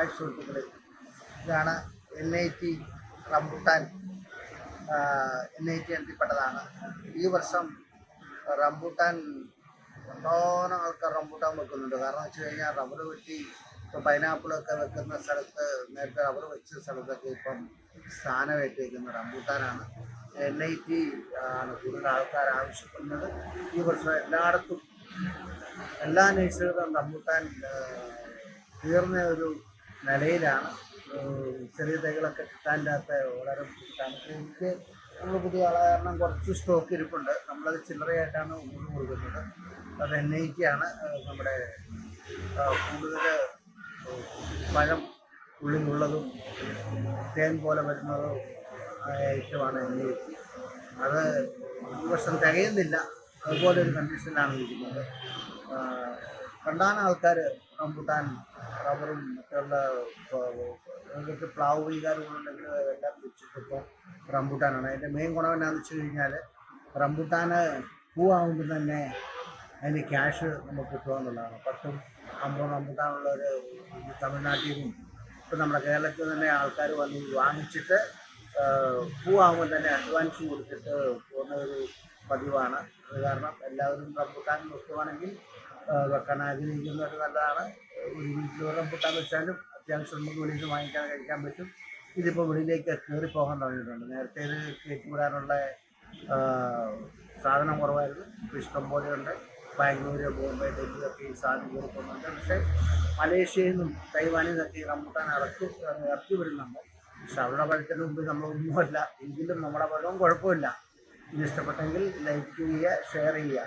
Hi സുഹൃത്തുക്കളെ. ഇതാണ് N I T rambutan N I T എത്തിപ്പെട്ടതാണ് ഈ വർഷം റംബുട്ടാൻ ഒട്ടോനം ആൾക്കാർ റംബുട്ടാൻ വെക്കുന്നുണ്ട്. കാരണം വെച്ച് കഴിഞ്ഞാൽ റബ്ബർ വെട്ടി ഇപ്പോൾ പൈനാപ്പിളൊക്കെ വെക്കുന്ന സ്ഥലത്ത് നേരത്തെ റബ്ബർ വെച്ച സ്ഥലത്തൊക്കെ ഇപ്പം സ്ഥാനമേറ്റേക്കുന്ന റംബുട്ടാനാണ്. എൻ ഐ ടി ആണ് കൂടുതൽ ആൾക്കാർ ആവശ്യപ്പെടുന്നത്. ഈ വർഷം എല്ലായിടത്തും എല്ലാ നേഴ്സുകളും റംബുട്ടാൻ തീർന്ന ഒരു നിലയിലാണ്. ചെറിയ തൈകളൊക്കെ കിട്ടാനില്ലാത്ത വളരെ ബുദ്ധിമുട്ടാണ് എനിക്ക് നമ്മൾ പുതിയ ആളെ കാരണം കുറച്ച് സ്റ്റോക്ക് ഇരിപ്പുണ്ട്. നമ്മളത് ചില്ലറയായിട്ടാണ് ഊണ് കൊടുക്കുന്നത്. അത് എൻ ഐ ടി ആണ് നമ്മുടെ കൂടുതൽ പഴം ഉള്ളിലുള്ളതും തേൻ പോലെ വരുന്നതും ആയ ഐറ്റമാണ് എൻ ഐ ടി അത് ഈ വർഷം തികയുന്നില്ല. അതുപോലെ ഒരു കണ്ടീഷനിലാണ് ഇരിക്കുന്നത്. കണ്ടാണ് ആൾക്കാർ റംബുട്ടാൻ റബ്ബറും മറ്റുള്ള നിങ്ങൾക്ക് പ്ലാവ് വികാരങ്ങളുണ്ടെങ്കിൽ എല്ലാം വെച്ചിട്ടിപ്പോൾ റംബുട്ടാനാണ്. അതിന്റെ മെയിൻ ഗുണം എന്നാന്ന് വെച്ച് കഴിഞ്ഞാൽ റംബുട്ടാന് പൂവാകുമ്പോൾ തന്നെ അതിന്റെ ക്യാഷ് നമുക്ക് കിട്ടുക എന്നുള്ളതാണ്. പത്തും അമ്പതും ഒരു തമിഴ്നാട്ടിൽ നിന്നും ഇപ്പം നമ്മുടെ കേരളത്തിൽ തന്നെ ആൾക്കാർ വന്ന് വാങ്ങിച്ചിട്ട് പൂവാകുമ്പോൾ തന്നെ അഡ്വാൻസ് കൊടുത്തിട്ട് പോകുന്ന ഒരു പതിവാണ്. അത് കാരണം എല്ലാവരും റംബുട്ടാൻ വെക്കുവാണെങ്കിൽ ആഹ് വെക്കാൻ ആഗ്രഹിക്കുന്നവർ നല്ലതാണ്. ഒരു വീട്ടിൽ ഒരു റംബുട്ടാൻ വെച്ചാലും അത്യാവശ്യം നമുക്ക് വെളിയിൽ നിന്ന് വാങ്ങിക്കാൻ കഴിക്കാൻ പറ്റും. ഇതിപ്പോൾ വെളിയിലേക്ക് കയറി പോകാൻ തുടങ്ങിയിട്ടുണ്ട്. നേരത്തെ ഇത് കയറ്റിവിടാനുള്ള സാധനം കുറവായിരുന്നു. ഇഷ്ടം പോലെയുണ്ട്. ബാംഗ്ലൂര് ബോംബെ ഡൽഹിയൊക്കെ ഈ സാധനം കൊടുക്കുന്നുണ്ട്. പക്ഷേ മലേഷ്യയിൽ നിന്നും തൈവാനിൽ നിന്നൊക്കെ ഈ റംബുട്ടാൻ ഇറക്കി ഇറക്കി വരുന്നുണ്ട് പക്ഷെ അവരുടെ പഴത്തിന് മുമ്പ് നമ്മളൊന്നുമല്ല. എങ്കിലും നമ്മുടെ പഴവും കുഴപ്പമില്ല. ഇത് ഇഷ്ടപ്പെട്ടെങ്കിൽ ലൈക്ക് ചെയ്യുക ഷെയർ ചെയ്യുക.